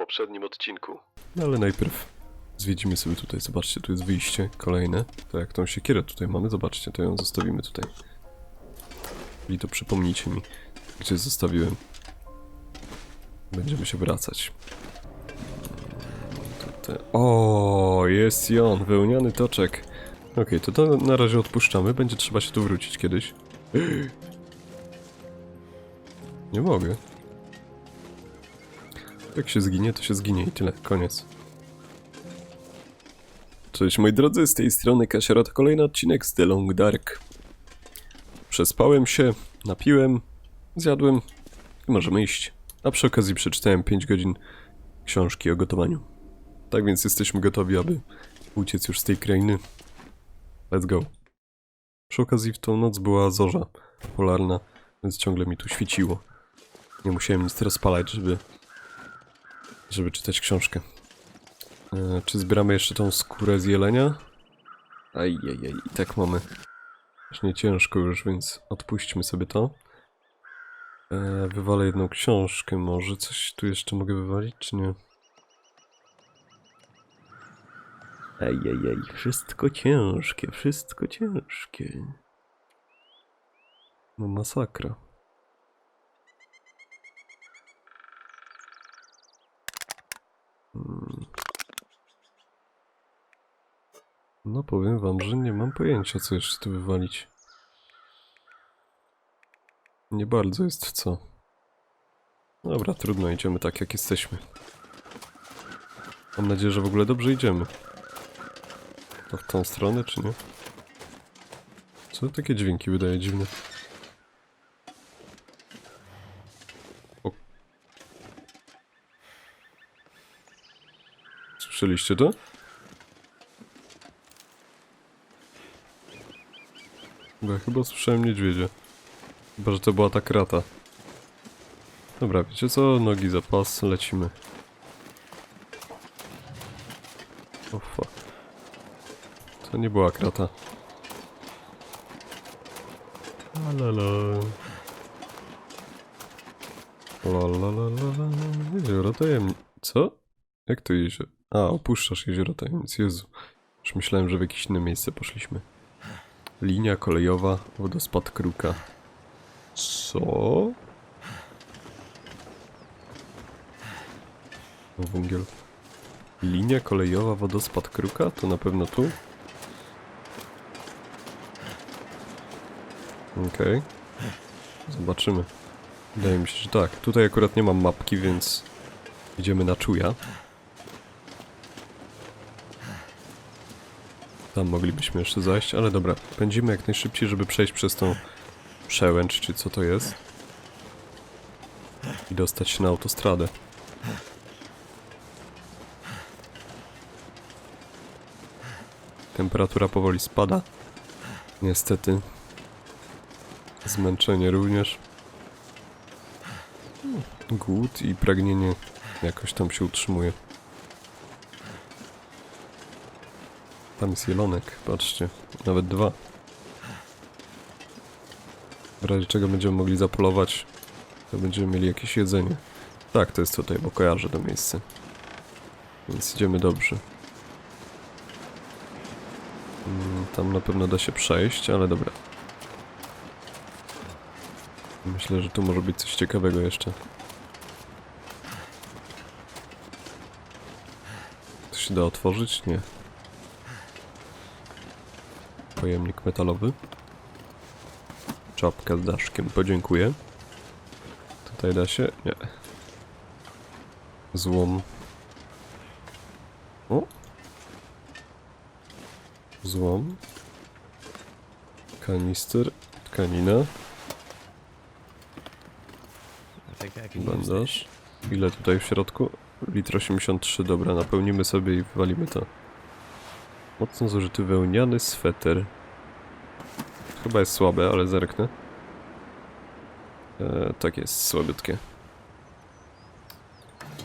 poprzednim odcinku. No ale najpierw zwiedzimy sobie tutaj, zobaczcie, tu jest wyjście kolejne. To jak tą siekierę tutaj mamy, zobaczcie, to ją zostawimy tutaj. I to przypomnijcie mi, gdzie zostawiłem. Będziemy się wracać. Tutaj. O, jest i on, wełniany toczek. Okej, to to na razie odpuszczamy, będzie trzeba się tu wrócić kiedyś. Nie mogę. Jak się zginie, to się zginie i tyle. Koniec. Cześć moi drodzy, z tej strony Kasiara to kolejny odcinek z The Long Dark. Przespałem się, napiłem, zjadłem i możemy iść. A przy okazji przeczytałem 5 godzin książki o gotowaniu. Tak więc jesteśmy gotowi, aby uciec już z tej krainy. Let's go. Przy okazji w tą noc była zorza polarna, więc ciągle mi tu świeciło. Nie musiałem nic rozpalać, żeby żeby czytać książkę. E, czy zbieramy jeszcze tą skórę z jelenia? Ajajaj, i tak mamy. Właśnie ciężko już, więc odpuśćmy sobie to. E, wywalę jedną książkę może. Coś tu jeszcze mogę wywalić, czy nie? Ajajaj, wszystko ciężkie, wszystko ciężkie. No masakra. No powiem wam, że nie mam pojęcia co jeszcze tu wywalić. Nie bardzo jest co. Dobra, trudno, idziemy tak jak jesteśmy. Mam nadzieję, że w ogóle dobrze idziemy. To w tą stronę, czy nie? Co takie dźwięki wydaje dziwne? Słyszeliście to? Ja chyba słyszałem niedźwiedzia. Chyba, że to była ta krata. Dobra, wiecie co? Nogi za pas, lecimy. O. To nie była krata. Alala. Lalalala. Jezioro tajemnic. Co? Jak to jezioro? A, opuszczasz jezioro tajemnic. Jezu. Już myślałem, że w jakieś inne miejsce poszliśmy. Linia kolejowa, wodospad Kruka. Co? O, węgiel. Linia kolejowa, wodospad Kruka? To na pewno tu? Okej. Zobaczymy. Wydaje mi się, że tak. Tutaj akurat nie mam mapki, więc idziemy na czuja. Tam moglibyśmy jeszcze zajść, ale dobra. Pędzimy jak najszybciej, żeby przejść przez tą przełęcz, czy co to jest. I dostać się na autostradę. Temperatura powoli spada. Niestety. Zmęczenie również. Głód i pragnienie jakoś tam się utrzymuje. Tam jest jelonek, patrzcie. Nawet dwa. W razie czego będziemy mogli zapolować, to będziemy mieli jakieś jedzenie. Tak, to jest tutaj, bo kojarzę to miejsce. Więc idziemy dobrze. Mm, Tam na pewno da się przejść, ale dobra. Myślę, że tu może być coś ciekawego jeszcze. To się da otworzyć? Nie. Pojemnik metalowy. Czapka z daszkiem, podziękuję. Tutaj da się? Nie. Złom. O! Złom. Kanister. Tkanina. Bandaż. Ile tutaj w środku? Litr 83, dobra, napełnimy sobie i wywalimy to. Mocno zużyty wełniany sweter. Chyba jest słabe, ale zerknę. E, tak jest, słabiutkie.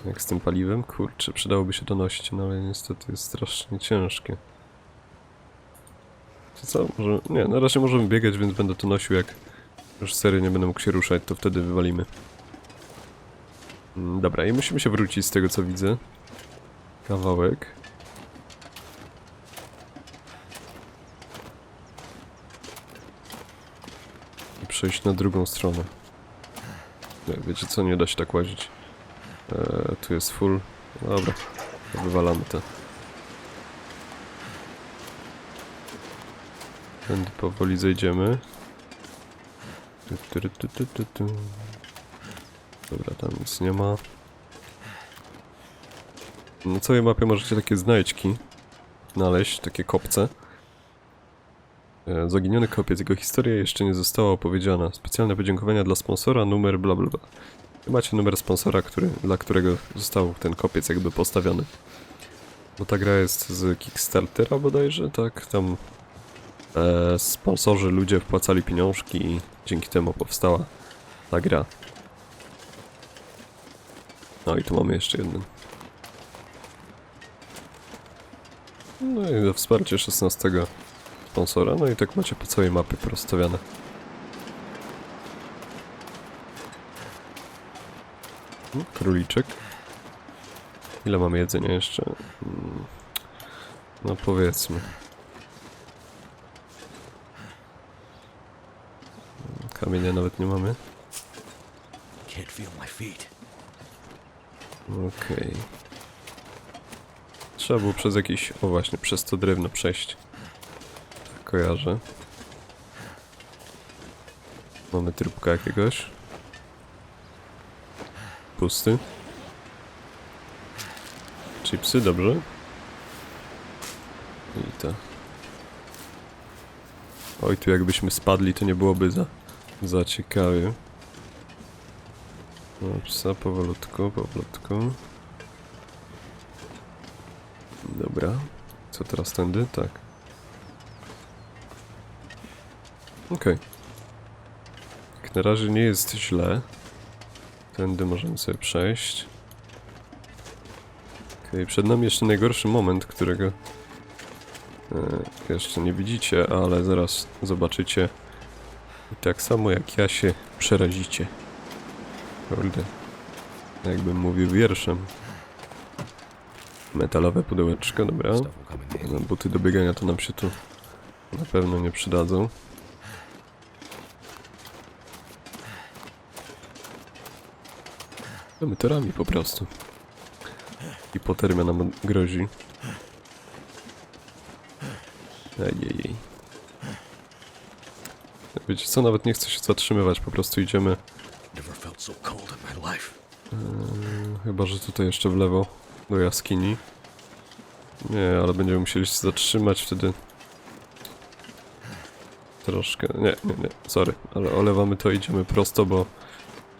Jak z tym paliwem? Kurczę, przydałoby się to nosić, no ale niestety jest strasznie ciężkie. Czy co? Może... Nie, na razie możemy biegać, więc będę to nosił jak już sery nie będę mógł się ruszać, to wtedy wywalimy. Mm, Dobra, i musimy się wrócić z tego co widzę. Kawałek. Przejść na drugą stronę. Nie, wiecie co, nie da się tak łazić. Eee, tu jest full. Dobra, to wywalamy to. Tędy powoli zejdziemy. Tu, tu, tu, tu, tu. Dobra, tam nic nie ma. Na całej mapie możecie takie znajdźki znaleźć, takie kopce. E, Zaginiony kopiec, jego historia jeszcze nie została opowiedziana. Specjalne podziękowania dla sponsora, numer bla bla bla. Macie numer sponsora, który, dla którego został ten kopiec jakby postawiony. Bo ta gra jest z Kickstartera bodajże, tak? Tam e, sponsorzy, ludzie wpłacali pieniążki i dzięki temu powstała ta gra. No i tu mamy jeszcze jeden. No i za wsparcie 16 sponsora. No i tak macie po całej mapie porozstawiane. Mm, Króliczek. Ile mamy jedzenia jeszcze? Mm, No powiedzmy. Kamienia nawet nie mamy. Okej. Trzeba było przez jakiś... O właśnie, przez to drewno przejść. Kojarzę. Mamy trupka jakiegoś. Pusty. Chipsy, dobrze. I to. Oj, tu jakbyśmy spadli, to nie byłoby za, za ciekawie. No, psa powolutku, powolutku. Dobra. Co teraz tędy? Tak. Okej. Jak na razie nie jest źle. Tędy możemy sobie przejść. Okej, przed nami jeszcze najgorszy moment, którego e, jeszcze nie widzicie, ale zaraz zobaczycie. I tak samo jak ja się przerazicie. Kurde. Jakbym mówił wierszem. Metalowe pudełeczko, dobra. No, buty do biegania to nam się tu na pewno nie przydadzą. Mamy torami po prostu. Hipotermia nam grozi. Ejejej. Wiecie co, nawet nie chcę się zatrzymywać, po prostu idziemy. Life. Chyba, że tutaj jeszcze w lewo, do jaskini. Nie, ale będziemy musieli się zatrzymać wtedy. Troszkę, nie, nie, nie, sorry, ale olewamy to, idziemy prosto, bo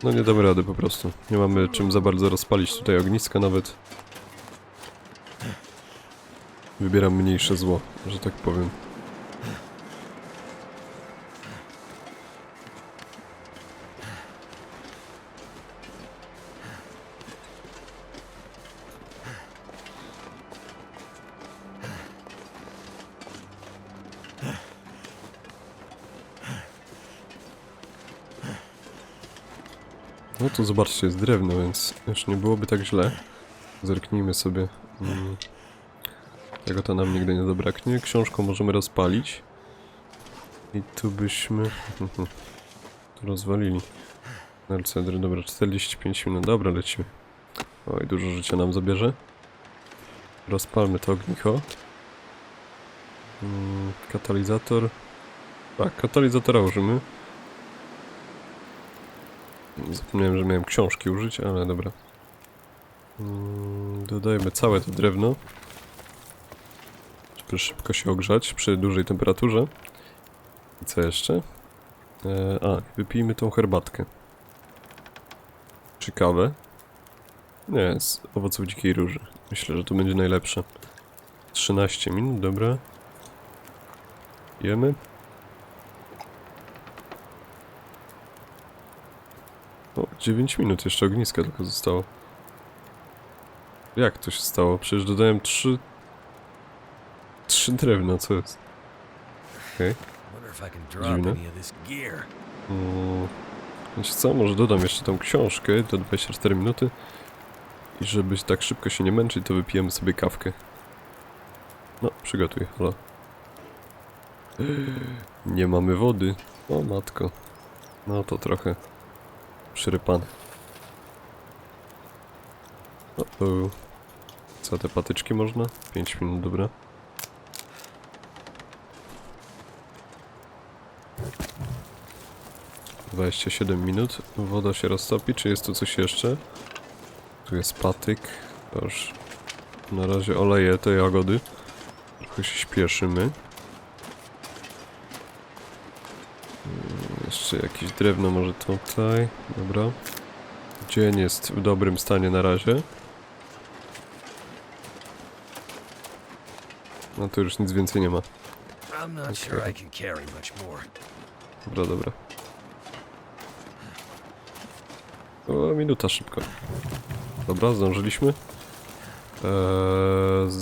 no nie damy rady po prostu. Nie mamy czym za bardzo rozpalić tutaj ogniska nawet. Wybieram mniejsze zło, że tak powiem. No to zobaczcie, jest drewno, więc już nie byłoby tak źle. Zerknijmy sobie. Mm. Tego to nam nigdy nie zabraknie. Książką możemy rozpalić. I tu byśmy... tu rozwalili. Narcedry, dobra, 45 minut. Dobra, lecimy. Oj, dużo życia nam zabierze. Rozpalmy to ognicho. Mm, katalizator. Tak, katalizatora użymy. Zapomniałem, że miałem książki użyć, ale dobra. Mm, Dodajemy całe to drewno. Żeby szybko się ogrzać przy dużej temperaturze. I co jeszcze? E, a, wypijmy tą herbatkę. Czy kawę? Nie, z owoców dzikiej róży. Myślę, że to będzie najlepsze. 13 minut, dobra. Jemy. O, 9 minut, jeszcze ogniska tylko zostało. Jak to się stało? Przecież dodałem 3... 3 drewna, co jest? Okej. Drop Dziwne. Mm, Wiecie co, może dodam jeszcze tą książkę do 24 minuty. I żeby tak szybko się nie męczyć, to wypijemy sobie kawkę. No, przygotuj, halo. Nie mamy wody. O matko. No to trochę przyrypane. O, o. Co, te patyczki można? 5 minut, dobra. Dwadzieścia siedem minut. Woda się roztopi. Czy jest tu coś jeszcze? Tu jest patyk. Już na razie oleję te jagody. Trochę się śpieszymy. Jeszcze jakieś drewno może tutaj. Dobra. Dzień jest w dobrym stanie na razie. No to już nic więcej nie ma. More. Dobra, dobra. O, minuta szybko. Dobra, zdążyliśmy. Eee,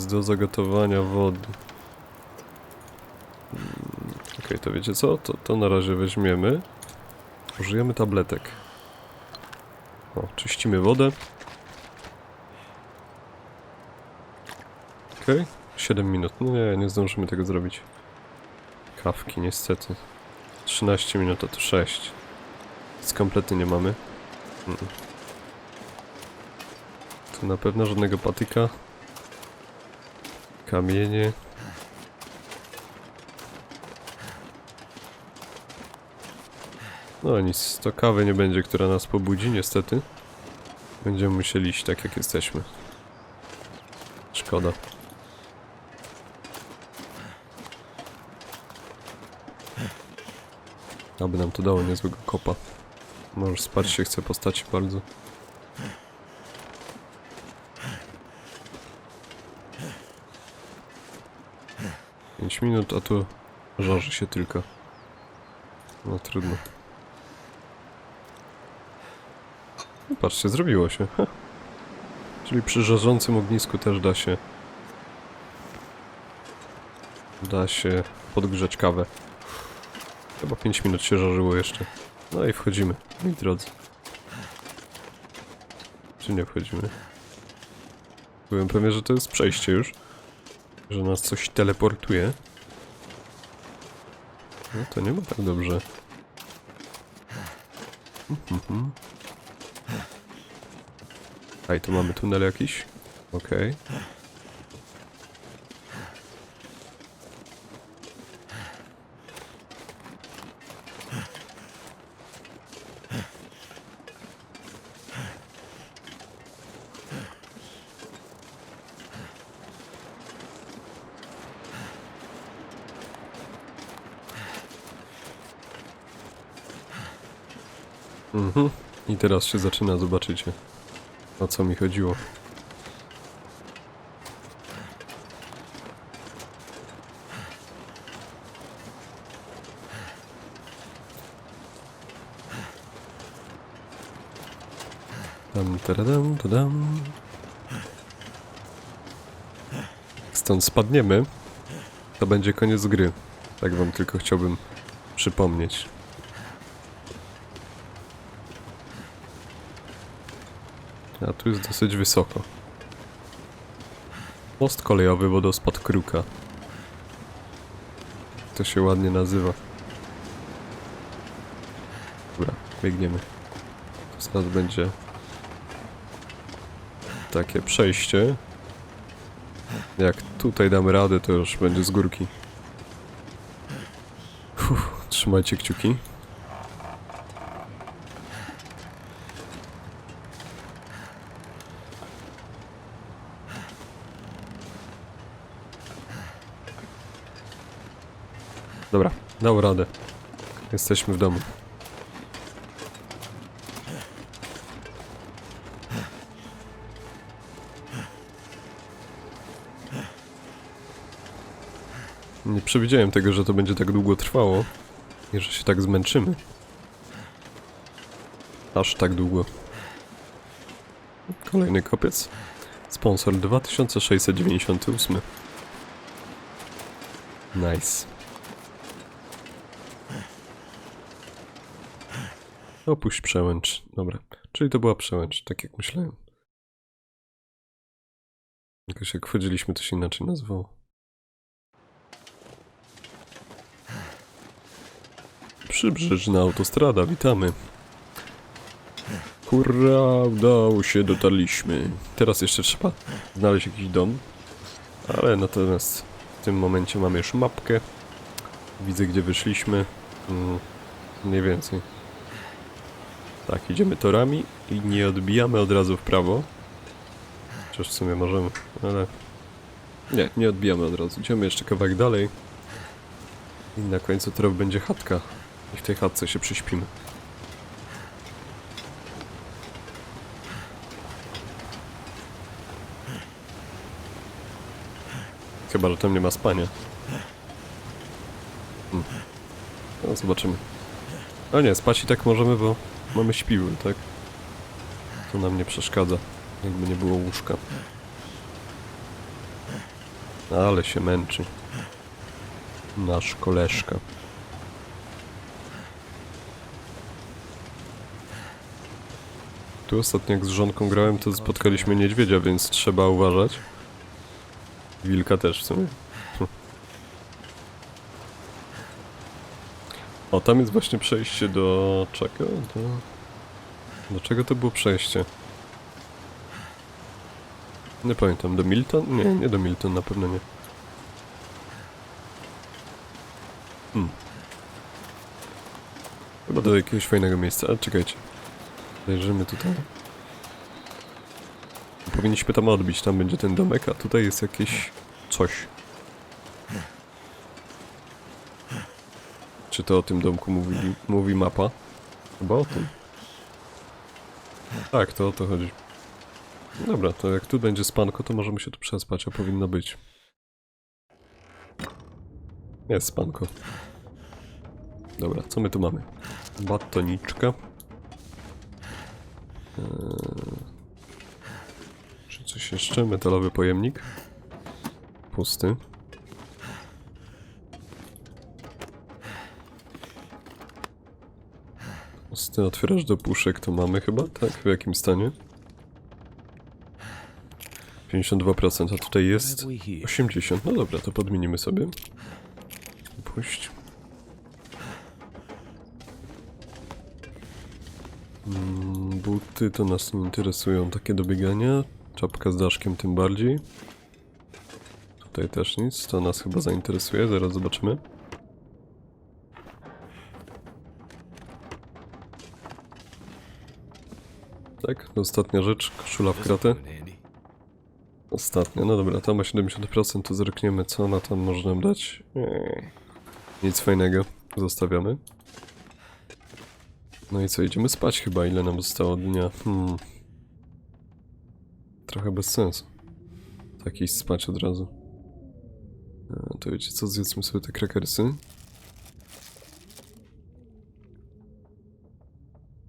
do zagotowania wody. Mm, Okej, to wiecie co? To, to na razie weźmiemy. Użyjemy tabletek. O, czyścimy wodę. Okej, 7 minut. No nie, nie zdążymy tego zrobić. Kawki, niestety. 13 minut, a to 6. Nic kompletnie nie mamy. Mm. Tu na pewno żadnego patyka. Kamienie. No nic, to kawy nie będzie, która nas pobudzi, niestety. Będziemy musieli iść tak, jak jesteśmy. Szkoda. Aby nam to dało niezłego kopa. Możesz spać się chce postaci bardzo. Pięć minut, a tu żarzy się tylko. No trudno. No, patrzcie, zrobiło się. Czyli przy żarzącym ognisku też da się... Da się podgrzać kawę. Chyba 5 minut się żarzyło jeszcze. No i wchodzimy, moi drodzy. Czy nie wchodzimy? Byłem pewien, że to jest przejście już. Że nas coś teleportuje. No to nie ma tak dobrze. A i tu mamy tunel jakiś. Okej. Mhm. I teraz się zaczyna, zobaczycie. O co mi chodziło. Dam, taradam, tadam. Stąd spadniemy, to będzie koniec gry. Tak wam tylko chciałbym przypomnieć. A tu jest dosyć wysoko. Most kolejowy wodospad Kruka. To się ładnie nazywa. Dobra, biegniemy. To zaraz będzie takie przejście. Jak tutaj damy radę, to już będzie z górki. Uff, trzymajcie kciuki. Dobra, dał radę. Jesteśmy w domu. Nie przewidziałem tego, że to będzie tak długo trwało i że się tak zmęczymy. Aż tak długo. Kolejny kopiec. Sponsor 2698. Nice. Opuść przełęcz. Dobra. Czyli to była przełęcz, tak jak myślałem. Jakoś jak wchodziliśmy, to się inaczej nazywało. Przybrzeżna autostrada, witamy. Hurra, udało się, dotarliśmy. Teraz jeszcze trzeba znaleźć jakiś dom. Ale natomiast w tym momencie mamy już mapkę. Widzę, gdzie wyszliśmy. Mm, mniej więcej. Tak, idziemy torami i nie odbijamy od razu w prawo. Chociaż w sumie możemy, ale... Nie, nie odbijamy od razu. Idziemy jeszcze kawałek dalej. I na końcu torów będzie chatka. I w tej chatce się przyśpimy. Chyba, że tam nie ma spania. Hmm. No, zobaczymy. O nie, spać i tak możemy, bo mamy śpiły, tak? To nam nie przeszkadza, jakby nie było łóżka. Ale się męczy. Nasz koleżka. Tu ostatnio jak z żonką grałem, to spotkaliśmy niedźwiedzia, więc trzeba uważać. Wilka też w sumie. O, tam jest właśnie przejście do czego? Do... do czego to było przejście? Nie pamiętam. Do Milton? Nie, nie do Milton, na pewno nie. Hmm. Chyba do jakiegoś fajnego miejsca, ale czekajcie. Zajrzymy tutaj. Powinniśmy tam odbić, tam będzie ten domek, a tutaj jest jakieś coś. Czy to o tym domku mówi, mówi mapa? Chyba o tym. Tak, to o to chodzi. Dobra, to jak tu będzie spanko, to możemy się tu przespać, a powinno być. Jest spanko. Dobra, co my tu mamy? Batoniczka. Eee, czy coś jeszcze? Metalowy pojemnik. Pusty. Pusty otwierasz do puszek, to mamy chyba, tak? W jakim stanie? 52%, a tutaj jest Have we here? 80. No dobra, to podmienimy sobie. Puść. Mm, Buty to nas nie interesują, takie do biegania. Czapka z daszkiem tym bardziej. Tutaj też nic, to nas chyba zainteresuje, zaraz zobaczymy. Tak, ostatnia rzecz, koszula w kratę. Ostatnia, no dobra, ta ma 70%, to zerkniemy co ona tam może nam dać. Nic fajnego, zostawiamy. No i co, idziemy spać chyba, ile nam zostało dnia? Hmm. Trochę bez sensu. Tak iść spać od razu. E, to wiecie co, zjedzmy sobie te krakersy.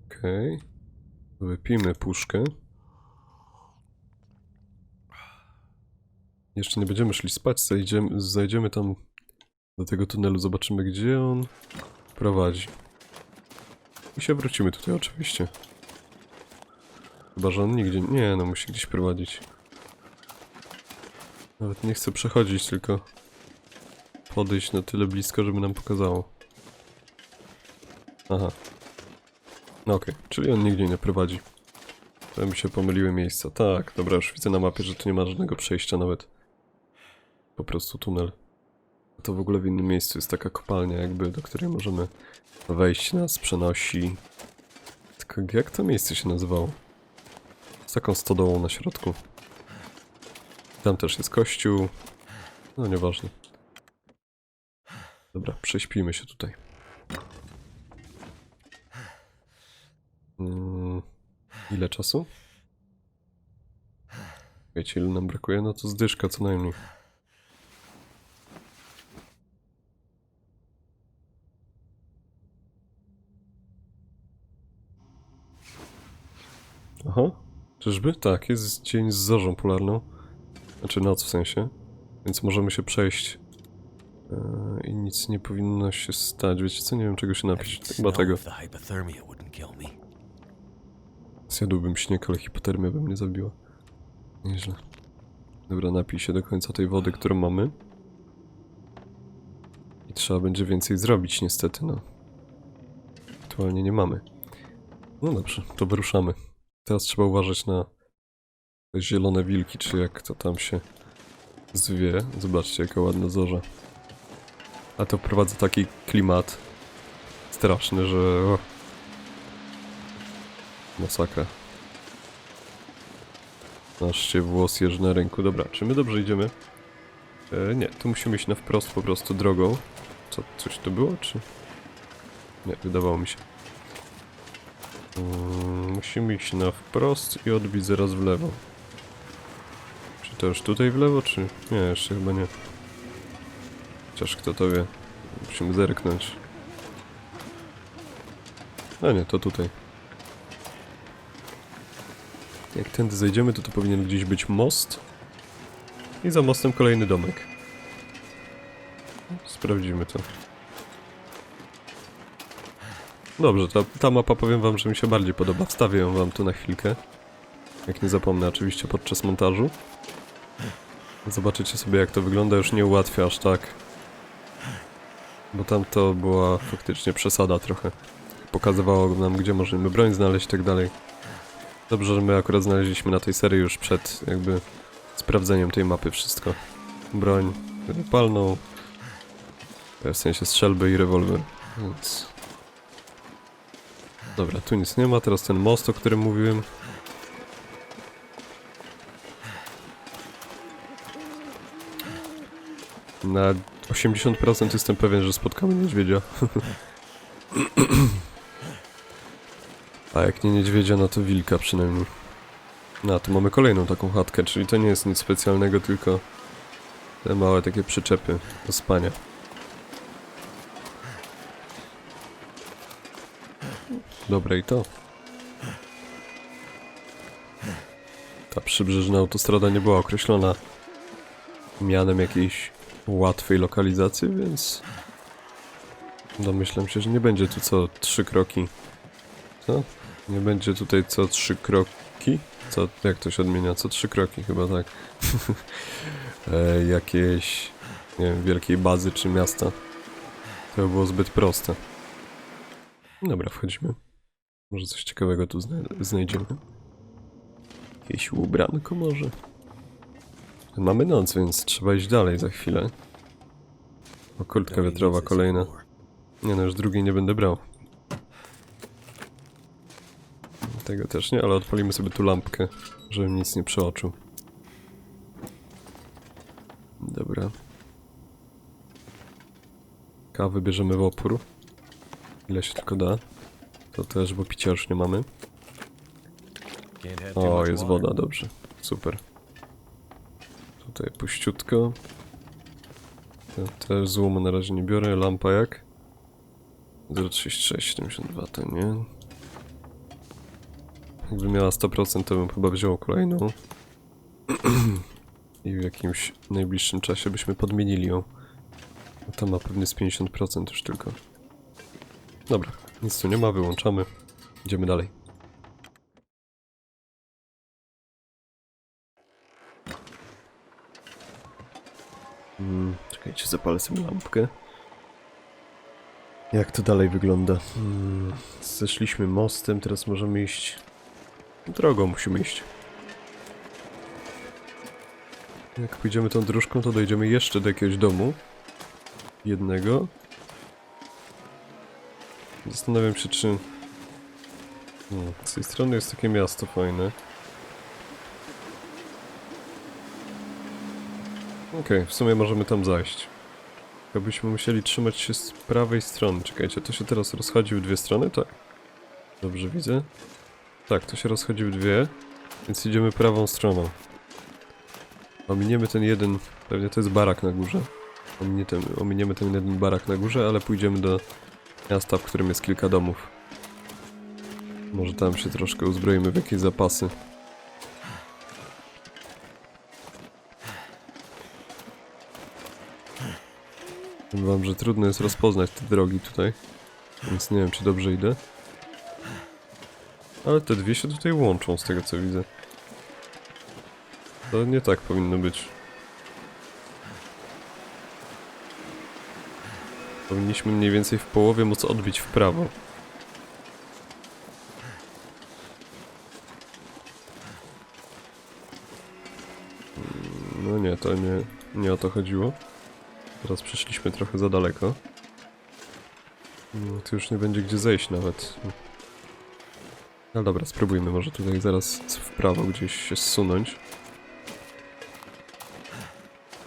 Okej. Wypijmy puszkę. Jeszcze nie będziemy szli spać, zajdziemy, tam do tego tunelu, zobaczymy gdzie on prowadzi. I się wrócimy tutaj oczywiście. Chyba, że on nigdzie... Nie, no musi gdzieś prowadzić. Nawet nie chcę przechodzić, tylko podejść na tyle blisko, żeby nam pokazało. Aha. Okej, czyli on nigdzie nie prowadzi. To mi się pomyliły miejsca. Tak, dobra, już widzę na mapie, że tu nie ma żadnego przejścia nawet. Po prostu tunel. To w ogóle w innym miejscu jest taka kopalnia jakby, do której możemy wejść, nas przenosi. Tylko jak to miejsce się nazywało? Z taką stodołą na środku. Tam też jest kościół. No nieważne. Dobra, prześpijmy się tutaj. Mm, ile czasu? Wiecie ile nam brakuje? No to zdyszka co najmniej. Aha, czyżby? Tak, jest dzień z zorzą polarną. Znaczy noc w sensie. Więc możemy się przejść Eee, I nic nie powinno się stać. Wiecie co? Nie wiem czego się napić. Chyba smell tego. Zjadłbym śnieg, ale hipotermia by mnie zabiła. Nieźle. Dobra, napij się do końca tej wody, którą mamy. I trzeba będzie więcej zrobić niestety, no. Aktualnie nie mamy. No dobrze, to wyruszamy. Teraz trzeba uważać na zielone wilki, czy jak to tam się zwie. Zobaczcie, jaka ładna zorza. A to wprowadza taki klimat straszny, że... Masakra. Aż się włos jeży na ręku. Dobra, czy my dobrze idziemy? E, nie, tu musimy iść na wprost po prostu drogą. Co, coś to było, czy... Nie, wydawało mi się. Mm, musimy iść na wprost i odbić zaraz w lewo. Czy to już tutaj w lewo, czy... Nie, jeszcze chyba nie. Chociaż kto to wie. Musimy zerknąć. A nie, to tutaj. Jak tędy zejdziemy, to tu powinien gdzieś być most. I za mostem kolejny domek. Sprawdzimy to. Dobrze, ta, ta mapa powiem wam, że mi się bardziej podoba. Wstawię ją wam tu na chwilkę. Jak nie zapomnę oczywiście podczas montażu. Zobaczycie sobie jak to wygląda, już nie ułatwia aż tak. Bo tam to była faktycznie przesada trochę. Pokazywało nam gdzie możemy broń znaleźć i tak dalej. Dobrze, że my akurat znaleźliśmy na tej serii już przed jakby sprawdzeniem tej mapy wszystko. Broń palną, w sensie strzelby i rewolwer, więc... Dobra, tu nic nie ma, teraz ten most, o którym mówiłem. Na 80% jestem pewien, że spotkamy niedźwiedzia. A jak nie niedźwiedzia, no to wilka przynajmniej. No, tu mamy kolejną taką chatkę, czyli to nie jest nic specjalnego, tylko te małe takie przyczepy do spania. Dobre i to. Ta przybrzeżna autostrada nie była określona mianem jakiejś łatwej lokalizacji, więc domyślam się, że nie będzie tu co trzy kroki. Co? Nie będzie tutaj co trzy kroki? Co, jak to się odmienia? Co trzy kroki chyba tak. e, nie wiem, wielkiej bazy czy miasta. To by było zbyt proste. Dobra, wchodzimy. Może coś ciekawego tu zna znajdziemy. Jakieś ubranko może. Mamy noc, więc trzeba iść dalej za chwilę. O, kurtka this kolejna. Nie no, już drugiej nie będę brał. Tego też nie, ale odpalimy sobie tu lampkę, żebym nic nie przeoczył. Dobra. Kawy bierzemy w opór. Ile się tylko da. To też, bo picia już nie mamy. O, jest woda, dobrze. Super. Tutaj puściutko. Też złomu na razie nie biorę. Lampa jak? 036, 72 to nie. Jakby miała 100% to bym chyba wziął kolejną. I w jakimś najbliższym czasie byśmy podmienili ją. Ta ma pewnie z 50% już tylko. Dobra, nic tu nie ma, wyłączamy. Idziemy dalej. Mm, czekajcie, zapalę sobie lampkę. Jak to dalej wygląda? Mm, zeszliśmy mostem, teraz możemy iść... Drogą musimy iść. Jak pójdziemy tą dróżką, to dojdziemy jeszcze do jakiegoś domu. Jednego. Zastanawiam się, czy... Hmm, z tej strony jest takie miasto fajne. Okej, w sumie możemy tam zajść. Tylko byśmy musieli trzymać się z prawej strony. Czekajcie, to się teraz rozchodzi w dwie strony? Tak. Dobrze widzę. Tak, to się rozchodzi w dwie, więc idziemy prawą stroną. Ominiemy ten jeden, pewnie to jest barak na górze. Ominie ten, ominiemy ten jeden barak na górze, ale pójdziemy do miasta, w którym jest kilka domów. Może tam się troszkę uzbroimy w jakieś zapasy. Powiem wam, że trudno jest rozpoznać te drogi tutaj. Więc nie wiem, czy dobrze idę. Ale te dwie się tutaj łączą, z tego co widzę. To nie tak powinno być. Powinniśmy mniej więcej w połowie móc odbić w prawo. No nie, to nie, nie o to chodziło. Teraz przeszliśmy trochę za daleko. No, tu już nie będzie gdzie zejść nawet. No dobra, spróbujmy może tutaj zaraz w prawo gdzieś się zsunąć.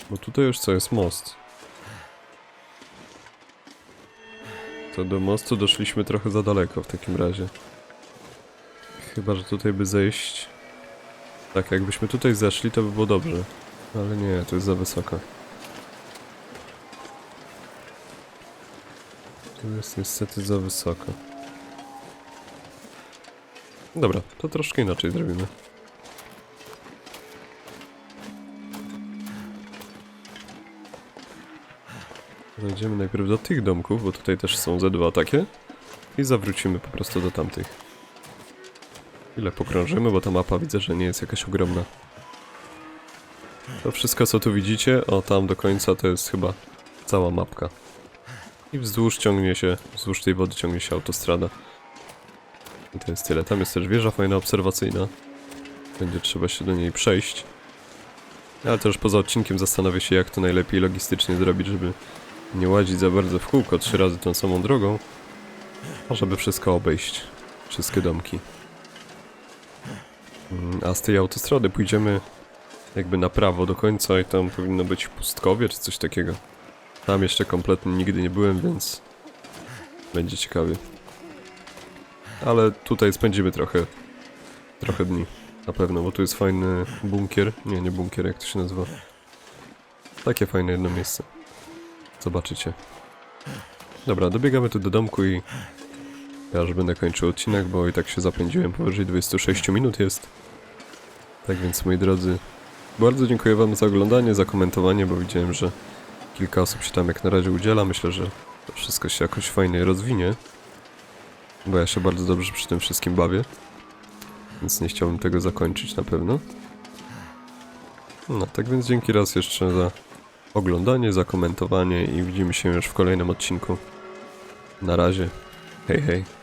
Bo tutaj już co, jest most. To do mostu doszliśmy trochę za daleko w takim razie. Chyba, że tutaj by zejść... Tak, jakbyśmy tutaj zeszli, to by było dobrze. Ale nie, to jest za wysoko. Tu jest niestety za wysoko. Dobra, to troszkę inaczej zrobimy. Wejdziemy najpierw do tych domków, bo tutaj też są ze dwa takie. I zawrócimy po prostu do tamtych. Ile pokrążymy, bo ta mapa widzę, że nie jest jakaś ogromna. To wszystko co tu widzicie, o tam do końca to jest chyba cała mapka. I wzdłuż ciągnie się, wzdłuż tej wody ciągnie się autostrada. I to jest tyle. Tam jest też wieża fajna obserwacyjna. Będzie trzeba się do niej przejść. Ale też poza odcinkiem zastanowię się jak to najlepiej logistycznie zrobić, żeby nie łazić za bardzo w kółko trzy razy tą samą drogą, żeby wszystko obejść. Wszystkie domki. Mm, A z tej autostrady pójdziemy jakby na prawo do końca i tam powinno być pustkowie czy coś takiego. Tam jeszcze kompletnie nigdy nie byłem, więc będzie ciekawie. Ale tutaj spędzimy trochę, trochę dni. Na pewno, bo tu jest fajny bunkier. Nie, nie bunkier, jak to się nazywa. Takie fajne jedno miejsce. Zobaczycie. Dobra, dobiegamy tu do domku i ja już będę kończył odcinek, bo i tak się zapędziłem, powyżej 26 minut jest. Tak więc, moi drodzy, bardzo dziękuję wam za oglądanie, za komentowanie, bo widziałem, że kilka osób się tam jak na razie udziela. Myślę, że to wszystko się jakoś fajnie rozwinie. Bo ja się bardzo dobrze przy tym wszystkim bawię. Więc nie chciałbym tego zakończyć na pewno. No, tak więc dzięki raz jeszcze za oglądanie, za komentowanie i widzimy się już w kolejnym odcinku. Na razie. Hej, hej.